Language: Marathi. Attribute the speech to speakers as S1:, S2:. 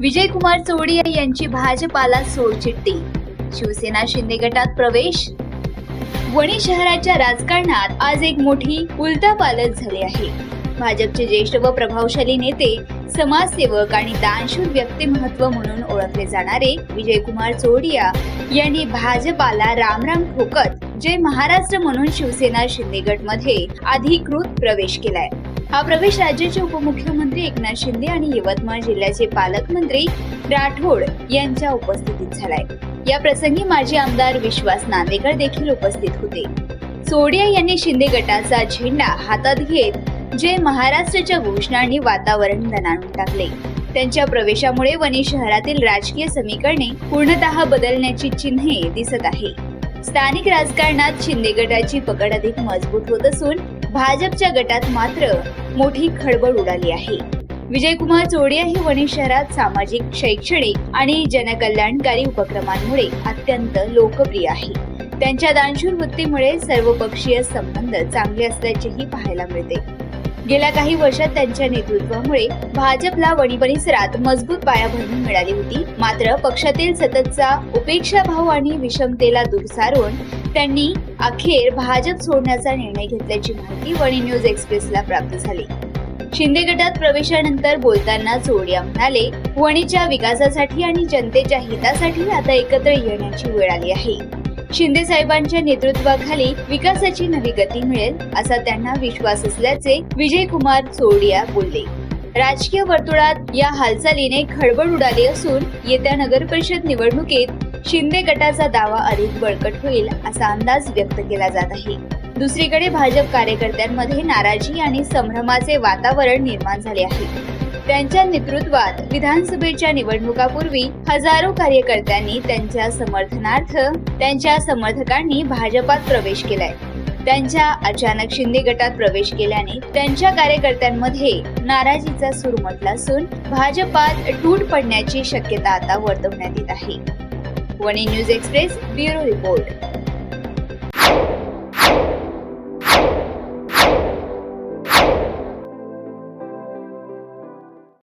S1: विजयकुमार चोडिया यांची भाजपाला सोडचिठ्ठी शिवसेना शिंदे गटात प्रवेश. वणी शहराच्या राजकारणात आज एक मोठी उलटापालट झाली आहे. भाजपचे ज्येष्ठ व प्रभावशाली नेते समाजसेवक आणि दानशूर व्यक्तिमत्व म्हणून ओळखले जाणारे विजयकुमार चोडिया यांनी भाजपाला रामराम ठोकत जय महाराष्ट्र म्हणून शिवसेना शिंदे गटमध्ये अधिकृत प्रवेश केलाय. हा प्रवेश राज्याचे उपमुख्यमंत्री एकनाथ शिंदे आणि यवतमाळ जिल्ह्याचे पालकमंत्री राठोड यांच्या उपस्थितीत झालाय. या प्रसंगी माजी आमदार विश्वास नांदेकर देखील उपस्थित होते. सोडिया यांनी शिंदे गटाचा झेंडा हातात घेत जे महाराष्ट्राच्या घोषणांनी वातावरण दणाणून टाकले. त्यांच्या प्रवेशामुळे वणी शहरातील राजकीय समीकरणे पूर्णतः बदलण्याची चिन्हे दिसत आहे. स्थानिक राजकारणात शिंदे गटाची पकड अधिक मजबूत होत असून भाजपच्या गटात मात्र मोठी खळबळ उडाली आहे. विजयकुमार चोडिया हे वणी शहरात सामाजिक शैक्षणिक आणि जनकल्याणकारी उपक्रमांमुळे अत्यंत लोकप्रिय आहे. त्यांच्या दानशूर वृत्तीमुळे सर्वपक्षीय संबंध चांगले असल्याचेही पाहायला मिळते. गेल्या काही वर्षात त्यांच्या नेतृत्वामुळे भाजपला वणी परिसरात मजबूत पायाभरणी मिळाली होती. मात्र पक्षातील सततचा उपेक्षाभाव आणि विषमतेला दूर सारून त्यांनी अखेर भाजप सोडण्याचा निर्णय घेतल्याची माहिती वणी न्यूज एक्सप्रेसला प्राप्त झाली. शिंदे गटात प्रवेशानंतर बोलताना चोडिया म्हणाले वणीच्या विकासासाठी आणि जनतेच्या हितासाठी आता एकत्र येण्याची वेळ आली आहे. शिंदे साहेबांच्या नेतृत्वाखाली विकासाची नवी गती मिळेल असा त्यांना विश्वास असल्याचे विजय कुमार चोडिया बोलले. राजकीय वर्तुळात या हालचालीने खळबळ उडाली असून येत्या नगर परिषद निवडणुकीत शिंदे गटाचा दावा अधिक बळकट होईल असा अंदाज व्यक्त केला जात आहे. दुसरीकडे भाजप कार्यकर्त्यांमध्ये नाराजी आणि संभ्रमाचे वातावरण निर्माण झाले आहे. त्यांच्या नेतृत्वात विधानसभेच्या निवडणुकापूर्वी हजारो कार्यकर्त्यांनी त्यांच्या समर्थनार्थ त्यांच्या समर्थकांनी भाजपात प्रवेश केलाय. त्यांच्या अचानक शिंदे गटात प्रवेश केल्याने त्यांच्या कार्यकर्त्यांमध्ये नाराजीचा सूर म्हटला असून भाजपात तूट पडण्याची शक्यता आता वर्तवण्यात येत आहे. Wani news express bureau report.